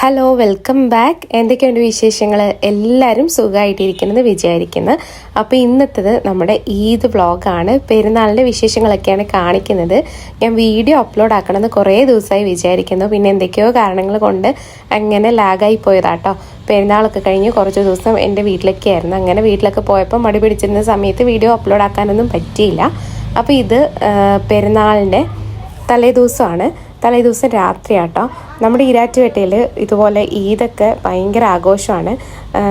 Hello welcome back എന്തൊക്കെയുണ്ട് വിശേഷങ്ങൾ എല്ലാവരും സുഖമായിട്ടിരിക്കുന്നത് വിചാരിക്കുന്നു. അപ്പോൾ ഇന്നത്തേത് നമ്മുടെ ഈദ് വ്ളോഗാണ്. പെരുന്നാളിന്റെ വിശേഷങ്ങളൊക്കെയാണ് കാണിക്കുന്നത്. ഞാൻ വീഡിയോ അപ്ലോഡ് ആക്കണമെന്ന് കുറേ ദിവസമായി വിചാരിക്കുന്നു. പിന്നെ എന്തൊക്കെയോ കാരണങ്ങൾ കൊണ്ട് അങ്ങനെ ലാഗായി പോയതാട്ടോ. പെരുന്നാളൊക്കെ കഴിഞ്ഞ് കുറച്ച് ദിവസം എന്റെ വീട്ടിലൊക്കെ ആയിരുന്നു. അങ്ങനെ വീട്ടിലൊക്കെ പോയപ്പോൾ മടി പിടിച്ചിരുന്ന സമയത്ത് വീഡിയോ അപ്ലോഡ് ആക്കാനൊന്നും പറ്റിയില്ല. അപ്പോൾ ഇത് പെരുന്നാളിന്റെ തലേ ദിവസമാണ്. തലേ ദിവസം രാത്രിയാട്ടോ. നമ്മുടെ ഈരാറ്റുപേട്ടയിൽ ഇതുപോലെ ഈദൊക്കെ ഭയങ്കര ആഘോഷമാണ്.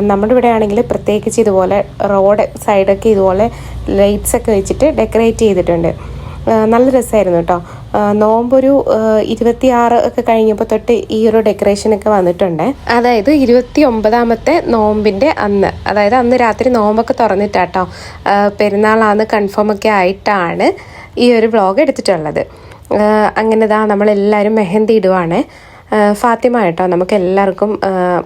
നമ്മുടെ ഇവിടെ ആണെങ്കിൽ പ്രത്യേകിച്ച് ഇതുപോലെ റോഡ് സൈഡൊക്കെ ഇതുപോലെ ലൈറ്റ്സ് ഒക്കെ വെച്ചിട്ട് ഡെക്കറേറ്റ് ചെയ്തിട്ടുണ്ട്. നല്ല രസമായിരുന്നു കേട്ടോ നോമ്പൊരു ഇരുപത്തിയാറ് ഒക്കെ കഴിഞ്ഞപ്പോൾ തൊട്ട് ഈ ഒരു ഡെക്കറേഷനൊക്കെ വന്നിട്ടുണ്ട്. അതായത് ഇരുപത്തി ഒമ്പതാമത്തെ നോമ്പിന്റെ അന്ന്. അതായത് അന്ന് രാത്രി നോമ്പൊക്കെ തുറന്നിട്ടാട്ടോ. പെരുന്നാളാന്ന് കൺഫേം ഒക്കെ ആയിട്ടാണ് ഈ ഒരു വ്ളോഗ് എടുത്തിട്ടുള്ളത്. അങ്ങനെ ദാ നമ്മളെല്ലാവരും മെഹന്തി ഇടുവാണ്. ഫാത്തിമ കേട്ടോ നമുക്ക് എല്ലാവർക്കും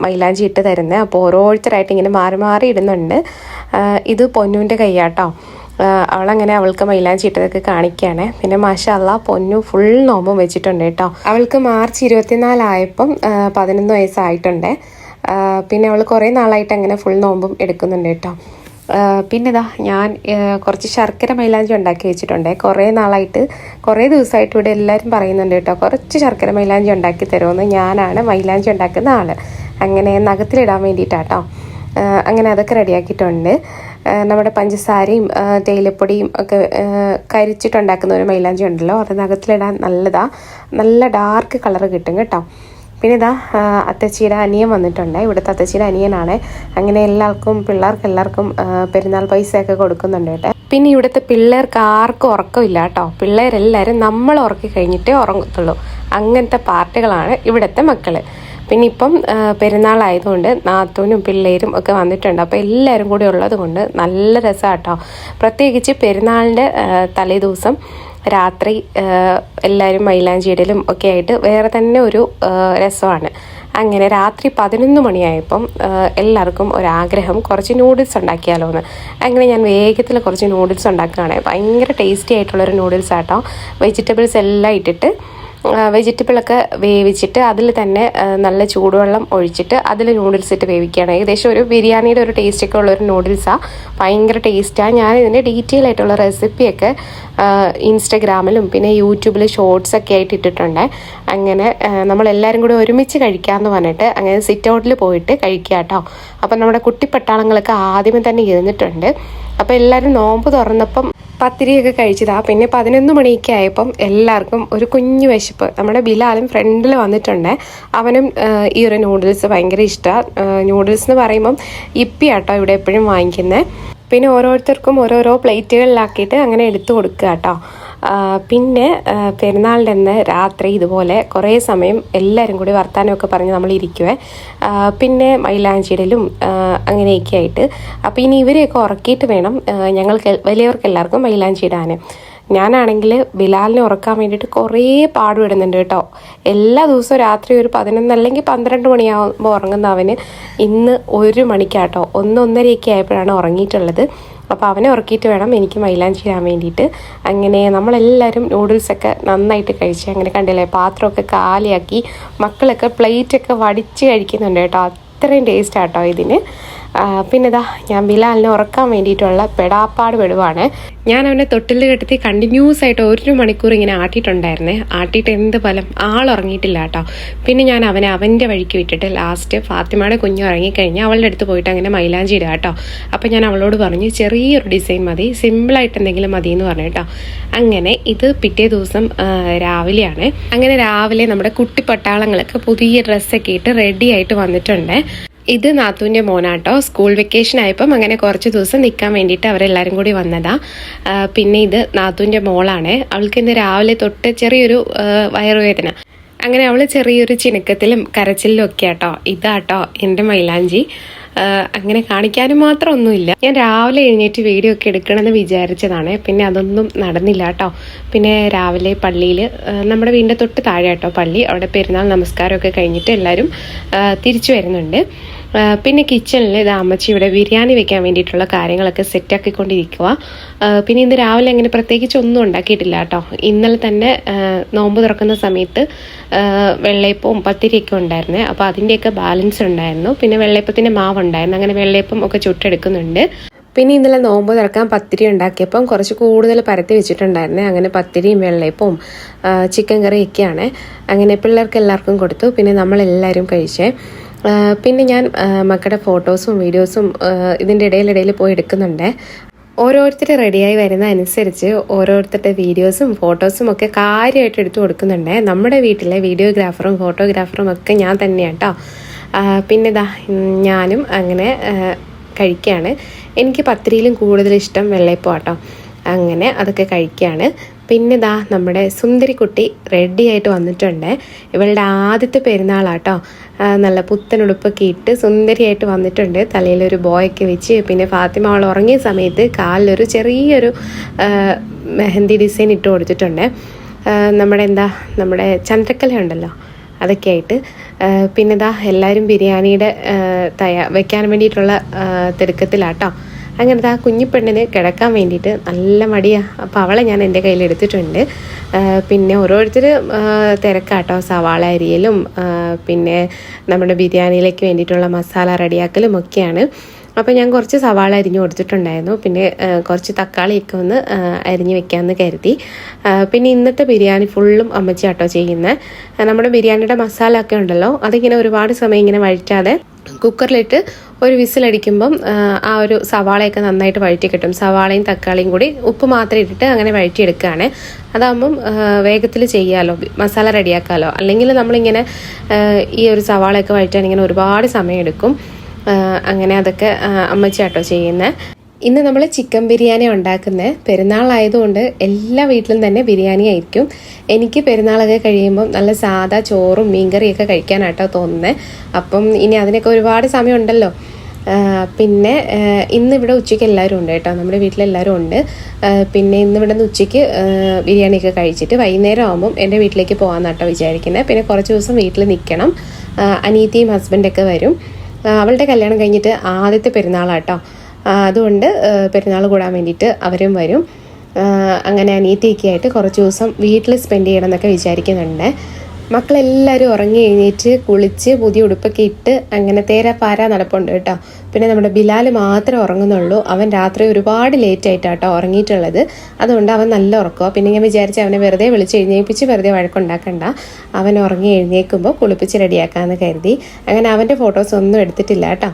മൈലാഞ്ചി ഇട്ട് തരുന്നത് അപ്പോൾ ഓരോരുത്തരായിട്ട് ഇങ്ങനെ മാറി മാറി ഇടുന്നുണ്ട്. ഇത് പൊന്നുവിന്റെ കൈയാട്ടോ അവളങ്ങനെ അവൾക്ക് മൈലാഞ്ചി ഇട്ടതൊക്കെ കാണിക്കുകയാണ് പിന്നെ മാഷാ അള്ളാ പൊന്നു ഫുൾ നോമ്പും വെച്ചിട്ടുണ്ട് കേട്ടോ. അവൾക്ക് മാർച്ച് ഇരുപത്തിനാലായപ്പം പതിനൊന്ന് വയസ്സായിട്ടുണ്ട്. പിന്നെ അവൾ കുറേ നാളായിട്ട് അങ്ങനെ ഫുൾ നോമ്പും എടുക്കുന്നുണ്ട് കേട്ടോ. പിന്നെ ഇതാ ഞാൻ കുറച്ച് ശർക്കര മൈലാഞ്ചി ഉണ്ടാക്കി വെച്ചിട്ടുണ്ട്. കുറേ നാളായിട്ട് കുറേ ദിവസമായിട്ട് ഇവിടെ എല്ലാവരും പറയുന്നുണ്ട് കേട്ടോ കുറച്ച് ശർക്കര മൈലാഞ്ചി ഉണ്ടാക്കി തരുമെന്ന് ഞാനാണ് മൈലാഞ്ചി ഉണ്ടാക്കുന്ന ആൾ അങ്ങനെ നഖത്തിലിടാൻ വേണ്ടിയിട്ടാട്ടോ. അങ്ങനെ അതൊക്കെ റെഡിയാക്കിയിട്ടുണ്ട്. നമ്മുടെ പഞ്ചസാരയും തേയിലപ്പൊടിയും ഒക്കെ കരിച്ചിട്ടുണ്ടാക്കുന്ന ഒരു മൈലാഞ്ചി ഉണ്ടല്ലോ അത് നഖത്തിലിടാൻ നല്ലതാണ് നല്ല ഡാർക്ക് കളർ കിട്ടും കേട്ടോ. പിന്നെ ഇതാ അത്തച്ചിയുടെ അനിയൻ വന്നിട്ടുണ്ട്. ഇവിടുത്തെ അത്തച്ചിയുടെ അനിയനാണ്. അങ്ങനെ എല്ലാവർക്കും പിള്ളേർക്ക് എല്ലാവർക്കും പെരുന്നാൾ പെരുന്നാൾ പൈസയൊക്കെ കൊടുക്കുന്നുണ്ട് കേട്ടോ. പിന്നെ ഇവിടുത്തെ പിള്ളേർക്ക് ആർക്കും ഉറക്കമില്ല കേട്ടോ. പിള്ളേരെല്ലാവരും നമ്മൾ ഉറക്കി കഴിഞ്ഞിട്ടേ ഉറങ്ങത്തുള്ളൂ. അങ്ങനത്തെ പാർട്ടികളാണ് ഇവിടുത്തെ മക്കൾ. പിന്നെ ഇപ്പം പെരുന്നാളായതുകൊണ്ട് നാത്തൂനും പിള്ളേരും ഒക്കെ വന്നിട്ടുണ്ട്. അപ്പോൾ എല്ലാവരും കൂടി ഉള്ളത് കൊണ്ട് നല്ല രസമാട്ടോ പ്രത്യേകിച്ച് പെരുന്നാളിന്റെ തലേദിവസം രാത്രി എല്ലാവരും മൈലാഞ്ചിയിടലും ഒക്കെ ആയിട്ട് വേറെ തന്നെ ഒരു രസമാണ്. അങ്ങനെ രാത്രി പതിനൊന്ന് മണിയായപ്പം എല്ലാവർക്കും ഒരാഗ്രഹം കുറച്ച് നൂഡിൽസ് ഉണ്ടാക്കിയാലോ എന്ന് അങ്ങനെ ഞാൻ വേഗത്തിൽ കുറച്ച് നൂഡിൽസ് ഉണ്ടാക്കുകയാണ്. ഭയങ്കര ടേസ്റ്റി ആയിട്ടുള്ളൊരു നൂഡിൽസ് ആട്ടോ വെജിറ്റബിൾസ് എല്ലാം ഇട്ടിട്ട് വെജിറ്റബിളൊക്കെ വേവിച്ചിട്ട് അതിൽ തന്നെ നല്ല ചൂടുവെള്ളം ഒഴിച്ചിട്ട് അതിൽ നൂഡിൽസ് ഇട്ട് വേവിക്കുകയാണ്. ഏകദേശം ഒരു ബിരിയാണിയുടെ ഒരു ടേസ്റ്റ് ഒക്കെ ഉള്ള ഒരു നൂഡിൽസാണ് ഭയങ്കര ടേസ്റ്റാണ് ഞാൻ ഇതിന്റെ ഡീറ്റെയിൽ ആയിട്ടുള്ള റെസിപ്പിയൊക്കെ ഇൻസ്റ്റഗ്രാമിലും പിന്നെ യൂട്യൂബിൽ ഷോർട്സ് ഒക്കെ ആയിട്ട് ഇട്ടിട്ടുണ്ട്. അങ്ങനെ നമ്മളെല്ലാവരും കൂടി ഒരുമിച്ച് കഴിക്കാമെന്ന് പറഞ്ഞിട്ട് അങ്ങനെ സിറ്റ് ഔട്ടിൽ പോയിട്ട് കഴിക്കുക കേട്ടോ. അപ്പം നമ്മുടെ കുട്ടിപ്പട്ടാളങ്ങളൊക്കെ ആദ്യമേ തന്നെ ഇരുന്നിട്ടുണ്ട് അപ്പോൾ എല്ലാവരും നോമ്പ് തുറന്നപ്പം പത്തിരിയൊക്കെ കഴിച്ചതാണ് പിന്നെ പതിനൊന്ന് മണിയൊക്കെ ആയപ്പം എല്ലാവർക്കും ഒരു കുഞ്ഞു വിശപ്പ്. നമ്മുടെ ബിലാലും ഫ്രണ്ടിൽ വന്നിട്ടുണ്ട്. അവനും ഈ ഒരു നൂഡിൽസ് ഭയങ്കര ഇഷ്ടമാണ് നൂഡിൽസ് എന്ന് പറയുമ്പം ഇപ്പി ആട്ടോ ഇവിടെ എപ്പോഴും വാങ്ങിക്കുന്നത് പിന്നെ ഓരോരുത്തർക്കും ഓരോരോ പ്ലേറ്റുകളിലാക്കിയിട്ട് അങ്ങനെ എടുത്തു കൊടുക്കുക കേട്ടോ പിന്നെ പെരുന്നാളിന്റെ അന്ന് രാത്രി ഇതുപോലെ കുറേ സമയം എല്ലാവരും കൂടി വർത്താനമൊക്കെ പറഞ്ഞ് നമ്മൾ ഇരിക്കുവേ. പിന്നെ മൈലാഞ്ചിടലും അങ്ങനെയൊക്കെ ആയിട്ട്. അപ്പോൾ ഇനി ഇവരെയൊക്കെ ഉറക്കിയിട്ട് വേണം ഞങ്ങൾക്ക് വലിയവർക്ക് എല്ലാവർക്കും മൈലാഞ്ചിടാൻ ഞാനാണെങ്കിൽ ബിലാലിനെ ഉറക്കാൻ വേണ്ടിയിട്ട് കുറേ പാടുപെടുന്നുണ്ട് കേട്ടോ. എല്ലാ ദിവസവും രാത്രി ഒരു പതിനൊന്ന് അല്ലെങ്കിൽ പന്ത്രണ്ട് മണിയാകുമ്പോൾ ഉറങ്ങുന്ന അവന് ഇന്ന് ഒരു മണിക്കാട്ടോ ഒന്നൊന്നരയൊക്കെ ആയപ്പോഴാണ് ഉറങ്ങിയിട്ടുള്ളത്. അപ്പോൾ അവനെ ഉറക്കിയിട്ട് വേണം എനിക്ക് മൈലാഞ്ചി ഇടാൻ വേണ്ടിയിട്ട്. അങ്ങനെ നമ്മളെല്ലാവരും നൂഡിൽസൊക്കെ നന്നായിട്ട് കഴിച്ച് അങ്ങനെ കണ്ടില്ലേ പാത്രമൊക്കെ കാലിയാക്കി മക്കളൊക്കെ പ്ലേറ്റൊക്കെ വടിച്ച് കഴിക്കുന്നുണ്ട് കേട്ടോ. അത്രയും ടേസ്റ്റ് ആട്ടോ ഇതിന്. ആ, പിന്നെ ഇതാ ഞാൻ ബിലാലിനെ ഉറക്കാൻ വേണ്ടിയിട്ടുള്ള പെടാപ്പാട് പെടുവാണ്. ഞാൻ അവനെ തൊട്ടിൽ കെടുത്തി കണ്ടിന്യൂസ് ആയിട്ട് ഒരു മണിക്കൂർ ഇങ്ങനെ ആട്ടിയിട്ടുണ്ടായിരുന്നേ. ആട്ടിയിട്ട് എന്ത് ഫലം? ആൾ ഉറങ്ങിയിട്ടില്ല കേട്ടോ. പിന്നെ ഞാൻ അവനെ അവന്റെ വഴിക്ക് വിട്ടിട്ട് ലാസ്റ്റ് ഫാത്തിമയുടെ കുഞ്ഞ് ഉറങ്ങിക്കഴിഞ്ഞാൽ അവളുടെ അടുത്ത് പോയിട്ട് അങ്ങനെ മൈലാഞ്ചി ഇടുക കേട്ടോ. അപ്പം ഞാൻ അവളോട് പറഞ്ഞു ചെറിയൊരു ഡിസൈൻ മതി സിമ്പിളായിട്ട് എന്തെങ്കിലും മതി എന്ന് പറഞ്ഞു കേട്ടോ. അങ്ങനെ ഇത് പിറ്റേ ദിവസം രാവിലെയാണ്. അങ്ങനെ രാവിലെ നമ്മുടെ കുട്ടി പട്ടാളങ്ങളൊക്കെ പുതിയ ഡ്രസ്സൊക്കെ ഇട്ട് റെഡി ആയിട്ട് വന്നിട്ടുണ്ട്. ഇത് നാത്തൂന്റെ മോനാട്ടോ. സ്കൂൾ വെക്കേഷൻ ആയപ്പം അങ്ങനെ കുറച്ച് ദിവസം നിൽക്കാൻ വേണ്ടിയിട്ട് അവരെല്ലാവരും കൂടി വന്നതാ. പിന്നെ ഇത് നാത്തൂന്റെ മോളാണ്. അവൾക്ക് ഇന്ന് രാവിലെ തൊട്ട് ചെറിയൊരു വയറുവേദന. അങ്ങനെ അവൾ ചെറിയൊരു ചിണക്കത്തിലും കരച്ചിലും ഒക്കെ ആട്ടോ ഇതാട്ടോ എന്റെ മൈലാഞ്ചി. അങ്ങനെ കാണിക്കാനും മാത്രം ഒന്നുമില്ല ഞാൻ രാവിലെ എഴുന്നേറ്റ് വീഡിയോ ഒക്കെ എടുക്കണമെന്ന് വിചാരിച്ചതാണ്. പിന്നെ അതൊന്നും നടന്നില്ല കേട്ടോ. പിന്നെ രാവിലെ പള്ളിയിൽ നമ്മുടെ വീടിന്റെ തൊട്ട് താഴെ കേട്ടോ പള്ളി. അവിടെ പെരുന്നാൾ നമസ്കാരമൊക്കെ കഴിഞ്ഞിട്ട് എല്ലാവരും തിരിച്ചു വരുന്നുണ്ട്. പിന്നെ കിച്ചണിൽ ഇത് അമ്മച്ചി ഇവിടെ ബിരിയാണി വെക്കാൻ വേണ്ടിയിട്ടുള്ള കാര്യങ്ങളൊക്കെ സെറ്റാക്കിക്കൊണ്ടിരിക്കുക പിന്നെ ഇന്ന് രാവിലെ അങ്ങനെ പ്രത്യേകിച്ച് ഒന്നും ഉണ്ടാക്കിയിട്ടില്ല കേട്ടോ. ഇന്നലെ തന്നെ നോമ്പ് തുറക്കുന്ന സമയത്ത് വെള്ളയപ്പവും പത്തിരിയൊക്കെ ഉണ്ടായിരുന്നേ. അപ്പോൾ അതിന്റെയൊക്കെ ബാലൻസ് ഉണ്ടായിരുന്നു. പിന്നെ വെള്ളയപ്പത്തിന്റെ മാവ് ഉണ്ടായിരുന്നു അങ്ങനെ വെള്ളയപ്പം ഒക്കെ ചുട്ടെടുക്കുന്നുണ്ട്. പിന്നെ ഇന്നലെ നോമ്പ് തുറക്കാൻ പത്തിരി ഉണ്ടാക്കിയപ്പം കുറച്ച് കൂടുതൽ പരത്തി വെച്ചിട്ടുണ്ടായിരുന്നേ. അങ്ങനെ പത്തിരിയും വെള്ളയപ്പവും ചിക്കൻ കറിയൊക്കെയാണ്. അങ്ങനെ പിള്ളേർക്ക് എല്ലാവർക്കും കൊടുത്തു. പിന്നെ നമ്മളെല്ലാവരും കഴിച്ചേ. പിന്നെ ഞാൻ മക്കളുടെ ഫോട്ടോസും വീഡിയോസും ഇതിന്റെ ഇടയിലിടയിൽ പോയി എടുക്കുന്നുണ്ട്. ഓരോരുത്തർ റെഡിയായി വരുന്ന അനുസരിച്ച് ഓരോരുത്തരുടെ വീഡിയോസും ഫോട്ടോസും ഒക്കെ കാര്യമായിട്ട് എടുത്തു കൊടുക്കുന്നുണ്ട്. നമ്മുടെ വീട്ടിലെ വീഡിയോഗ്രാഫറും ഫോട്ടോഗ്രാഫറും ഒക്കെ ഞാൻ തന്നെയാണ് കേട്ടോ പിന്നെ ദാ ഞാനും അങ്ങനെ കഴിക്കുകയാണ് എനിക്ക് പത്തിരിയിലും കൂടുതൽ ഇഷ്ടം വെള്ളയപ്പം കേട്ടോ അങ്ങനെ അതൊക്കെ കഴിക്കുകയാണ് പിന്നെ ദാ നമ്മുടെ സുന്ദരിക്കുട്ടി റെഡി ആയിട്ട് വന്നിട്ടുണ്ട്. ഇവളുടെ ആദ്യത്തെ പെരുന്നാളാട്ടോ നല്ല പുത്തൻ ഉടുപ്പൊക്കെ ഇട്ട് സുന്ദരിയായിട്ട് വന്നിട്ടുണ്ട്. തലയിലൊരു ബോയൊക്കെ വെച്ച്. പിന്നെ ഫാത്തിമ അവൾ ഉറങ്ങിയ സമയത്ത് കാലിലൊരു ചെറിയൊരു മെഹന്തി ഡിസൈൻ ഇട്ട് കൊടുത്തിട്ടുണ്ട്. നമ്മുടെ എന്താ നമ്മുടെ ചന്ദ്രക്കല ഉണ്ടല്ലോ അതൊക്കെ ആയിട്ട്. പിന്നെ ദാ എല്ലാവരും ബിരിയാണിയുടെ തയ്യാ വെക്കാൻ വേണ്ടിയിട്ടുള്ള തിടുക്കത്തിലാട്ടോ. അങ്ങനെ ദാ കുഞ്ഞിപ്പെണ്ണിന് കിടക്കാൻ വേണ്ടിയിട്ട് നല്ല മടിയാണ് അപ്പോൾ അവളെ ഞാൻ എന്റെ കയ്യിൽ എടുത്തിട്ടുണ്ട്. പിന്നെ ഓരോരുത്തർ തിരക്കാട്ടോ. സവാള അരിയലും പിന്നെ നമ്മുടെ ബിരിയാണിയിലേക്ക് വേണ്ടിയിട്ടുള്ള മസാല റെഡിയാക്കലും ഒക്കെയാണ്. അപ്പോൾ ഞാൻ കുറച്ച് സവാള അരിഞ്ഞു കൊടുത്തിട്ടുണ്ടായിരുന്നു. പിന്നെ കുറച്ച് തക്കാളിയൊക്കെ ഒന്ന് അരിഞ്ഞ് വെക്കാമെന്ന് കരുതി. പിന്നെ ഇന്നത്തെ ബിരിയാണി ഫുള്ളും അമ്മച്ചി ആട്ടോ ചെയ്യുന്നത് നമ്മുടെ ബിരിയാണിയുടെ മസാല ഒക്കെ ഉണ്ടല്ലോ അതിങ്ങനെ ഒരുപാട് സമയം ഇങ്ങനെ വഴറ്റാതെ കുക്കറിലിട്ട് ഒരു വിസിലടിക്കുമ്പം ആ, ഒരു സവാളയൊക്കെ നന്നായിട്ട് വഴറ്റി കിട്ടും. സവാളയും തക്കാളിയും കൂടി ഉപ്പ് മാത്രം ഇട്ടിട്ട് അങ്ങനെ വഴറ്റിയെടുക്കുകയാണ്. അതാകുമ്പം വേഗത്തിൽ ചെയ്യാമല്ലോ മസാല റെഡിയാക്കാമല്ലോ അല്ലെങ്കിൽ നമ്മളിങ്ങനെ ഈ ഒരു സവാളയൊക്കെ വഴറ്റാൻ ഇങ്ങനെ ഒരുപാട് സമയമെടുക്കും. അങ്ങനെ അതൊക്കെ അമ്മച്ചാട്ടോ ചെയ്യുന്നത് ഇന്ന് നമ്മൾ ചിക്കൻ ബിരിയാണി ഉണ്ടാക്കുന്നത് പെരുന്നാളായതുകൊണ്ട് എല്ലാ വീട്ടിലും തന്നെ ബിരിയാണി ആയിരിക്കും. എനിക്ക് പെരുന്നാളൊക്കെ കഴിയുമ്പം നല്ല സാധാ ചോറും മീൻകറിയൊക്കെ കഴിക്കാനാട്ടോ തോന്നുന്നത് അപ്പം ഇനി അതിനൊക്കെ ഒരുപാട് സമയമുണ്ടല്ലോ. പിന്നെ ഇന്നിവിടെ ഉച്ചയ്ക്ക് എല്ലാവരും ഉണ്ട് കേട്ടോ. നമ്മുടെ വീട്ടിലെല്ലാവരും ഉണ്ട്. പിന്നെ ഇന്നിവിടെ നിന്ന് ഉച്ചയ്ക്ക് ബിരിയാണിയൊക്കെ കഴിച്ചിട്ട് വൈകുന്നേരം ആകുമ്പം എന്റെ വീട്ടിലേക്ക് പോകാമെന്നാട്ടോ വിചാരിക്കുന്നത് പിന്നെ കുറച്ച് ദിവസം വീട്ടിൽ നിൽക്കണം അനീതിയും ഹസ്ബൻഡൊക്കെ വരും. അവളുടെ കല്യാണം കഴിഞ്ഞിട്ട് ആദ്യത്തെ പെരുന്നാളാട്ടോ അതുകൊണ്ട് പെരുന്നാൾ കൂടാൻ വേണ്ടിയിട്ട് അവരും വരും. അങ്ങനെ അനിയത്തിയൊക്കെ ആയിട്ട് കുറച്ച് ദിവസം വീട്ടിൽ സ്പെൻഡ് ചെയ്യണം എന്നൊക്കെ വിചാരിക്കുന്നുണ്ട്. മക്കളെല്ലാവരും ഉറങ്ങി എഴുന്നേറ്റ് കുളിച്ച് പുതിയ ഉടുപ്പൊക്കെ ഇട്ട് അങ്ങനെ തേരാ പാര നടപ്പുണ്ട് കേട്ടോ. പിന്നെ നമ്മുടെ ബിലാൽ മാത്രമേ ഉറങ്ങുന്നുള്ളൂ. അവൻ രാത്രി ഒരുപാട് ലേറ്റ് ആയിട്ടാട്ടോ ഉറങ്ങിയിട്ടുള്ളത്. അതുകൊണ്ട് അവൻ നല്ല ഉറക്കുക പിന്നെ ഞാൻ വിചാരിച്ച് അവനെ വെറുതെ വിളിച്ച് എഴുന്നേൽപ്പിച്ച് വെറുതെ വഴക്കുണ്ടാക്കണ്ട. അവൻ ഉറങ്ങി എഴുന്നേൽക്കുമ്പോൾ കുളിപ്പിച്ച് റെഡിയാക്കാമെന്ന് കരുതി. അങ്ങനെ അവന്റെ ഫോട്ടോസ് ഒന്നും എടുത്തിട്ടില്ല കേട്ടോ.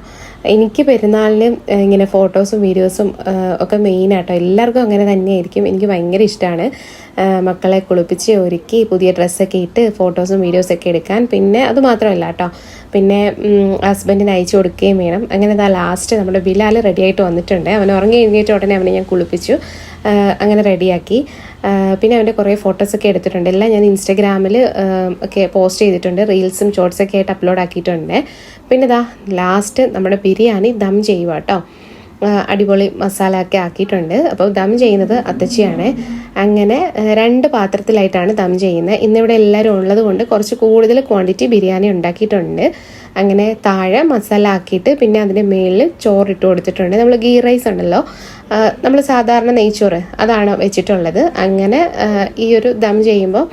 എനിക്ക് പെരുന്നാളിന് ഇങ്ങനെ ഫോട്ടോസും വീഡിയോസും ഒക്കെ മെയിൻ എല്ലാവർക്കും അങ്ങനെ തന്നെയായിരിക്കും. എനിക്ക് ഭയങ്കര ഇഷ്ടമാണ് മക്കളെ കുളിപ്പിച്ച് ഒരുക്കി പുതിയ ഡ്രസ്സൊക്കെ ഇട്ട് ഫോട്ടോസും വീഡിയോസൊക്കെ എടുക്കാൻ. പിന്നെ അത് മാത്രമല്ല കേട്ടോ പിന്നെ ഹസ്ബൻഡിന് അയച്ചു കൊടുക്കുകയും വേണം. അങ്ങനെ ഇതാ ലാസ്റ്റ് നമ്മുടെ ബിലാൽ റെഡിയായിട്ട് വന്നിട്ടുണ്ട്. അവൻ ഉറങ്ങി എഴുന്നേറ്റ ഉടനെ അവനെ ഞാൻ കുളിപ്പിച്ചു. അങ്ങനെ റെഡിയാക്കി പിന്നെ അവന്റെ കുറേ ഫോട്ടോസൊക്കെ എടുത്തിട്ടുണ്ട്. എല്ലാം ഞാൻ ഇൻസ്റ്റഗ്രാമിൽ ഒക്കെ പോസ്റ്റ് ചെയ്തിട്ടുണ്ട്. റീൽസും ഷോർട്സൊക്കെ ആയിട്ട് അപ്ലോഡ് ആക്കിയിട്ടുണ്ട്. പിന്നെ ഇതാ ലാസ്റ്റ് നമ്മുടെ ബിരിയാണി ദം ചെയ്യുക കേട്ടോ അടിപൊളി മസാല ഒക്കെ ആക്കിയിട്ടുണ്ട്. അപ്പോൾ ദം ചെയ്യുന്നത് അത്തച്ചിയാണ്. അങ്ങനെ രണ്ട് പാത്രത്തിലായിട്ടാണ് ദം ചെയ്യുന്നത്. ഇന്നിവിടെ എല്ലാവരും ഉള്ളത് കൊണ്ട് കുറച്ച് കൂടുതൽ ക്വാണ്ടിറ്റി ബിരിയാണി ഉണ്ടാക്കിയിട്ടുണ്ട്. അങ്ങനെ താഴെ മസാല ആക്കിയിട്ട് പിന്നെ അതിന്റെ മേളിൽ ചോറിട്ട് കൊടുത്തിട്ടുണ്ട്. നമ്മൾ ഗീ റൈസ് ഉണ്ടല്ലോ നമ്മൾ സാധാരണ നെയ്ച്ചോറ് അതാണ് വെച്ചിട്ടുള്ളത്. അങ്ങനെ ഈ ഒരു ദം ചെയ്യുമ്പോൾ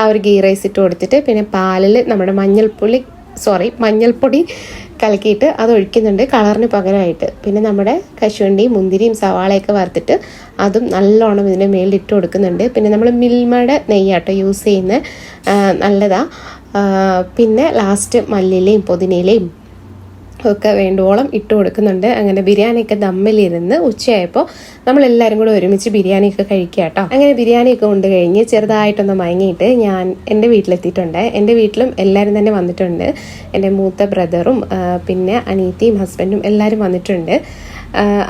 ആ ഒരു ഗീ റൈസ് ഇട്ട് കൊടുത്തിട്ട് പിന്നെ പാലിൽ നമ്മുടെ മഞ്ഞൾപ്പൊടി സോറി മഞ്ഞൾപ്പൊടി കലക്കിയിട്ട് അത് ഒഴിക്കുന്നുണ്ട് കളറിന് പകരമായിട്ട്. പിന്നെ നമ്മുടെ കശുവണ്ടി മുന്തിരിയും സവാളയൊക്കെ വറുത്തിട്ട് അതും നല്ലോണം ഇതിന്റെ മേളിൽ ഇട്ട് കൊടുക്കുന്നുണ്ട്. പിന്നെ നമ്മൾ മിൽമയുടെ നെയ്യാട്ടോ യൂസ് ചെയ്യുന്ന നല്ലതാണ് പിന്നെ ലാസ്റ്റ് മല്ലിയിലയും പുതിനയിലയും ഒക്കെ വേണ്ടുവോളം ഇട്ട് കൊടുക്കുന്നുണ്ട്. അങ്ങനെ ബിരിയാണിയൊക്കെ ദമ്മിലിരുന്ന് ഉച്ചയായപ്പോൾ നമ്മളെല്ലാവരും കൂടെ ഒരുമിച്ച് ബിരിയാണിയൊക്കെ കഴിക്കുക കേട്ടോ. അങ്ങനെ ബിരിയാണിയൊക്കെ കൊണ്ട് കഴിഞ്ഞ് ചെറുതായിട്ടൊന്ന് മയങ്ങിയിട്ട് ഞാൻ എന്റെ വീട്ടിലെത്തിയിട്ടുണ്ട്. എന്റെ വീട്ടിലും എല്ലാവരും തന്നെ വന്നിട്ടുണ്ട്. എന്റെ മൂത്ത ബ്രദറും പിന്നെ അനീത്തിയും ഹസ്ബൻഡും എല്ലാവരും വന്നിട്ടുണ്ട്.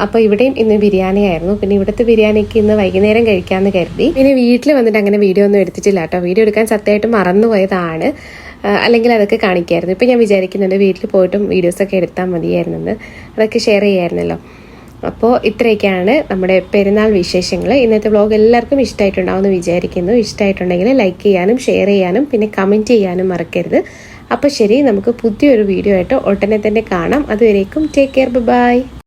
അപ്പോൾ ഇവിടെയും ഇന്ന് ബിരിയാണി ആയിരുന്നു പിന്നെ ഇവിടുത്തെ ബിരിയാണിക്ക് ഇന്ന് വൈകുന്നേരം കഴിക്കാമെന്ന് കരുതി. പിന്നെ വീട്ടിൽ വന്നിട്ട് അങ്ങനെ വീഡിയോ ഒന്നും എടുത്തിട്ടില്ല കേട്ടോ. വീഡിയോ എടുക്കാൻ സത്യമായിട്ട് മറന്നുപോയതാണ്. അല്ലെങ്കിൽ അതൊക്കെ കാണിക്കായിരുന്നു. ഇപ്പം ഞാൻ വിചാരിക്കുന്നുണ്ട് വീട്ടിൽ പോയിട്ടും വീഡിയോസൊക്കെ എടുത്താൽ മതിയായിരുന്നെന്ന്. അതൊക്കെ ഷെയർ ചെയ്യായിരുന്നല്ലോ. അപ്പോൾ ഇത്രയൊക്കെയാണ് നമ്മുടെ പെരുന്നാൾ വിശേഷങ്ങൾ ഇന്നത്തെ വ്ലോഗ് എല്ലാവർക്കും ഇഷ്ടമായിട്ടുണ്ടാവുമെന്ന് വിചാരിക്കുന്നു. ഇഷ്ടമായിട്ടുണ്ടെങ്കിൽ ലൈക്ക് ചെയ്യാനും ഷെയർ ചെയ്യാനും പിന്നെ കമന്റ് ചെയ്യാനും മറക്കരുത്. അപ്പോൾ ശരി നമുക്ക് പുതിയൊരു വീഡിയോ ആയിട്ട് ഉടനെ തന്നെ കാണാം. അതുവരേക്കും ടേക്ക് കെയർ ബൈ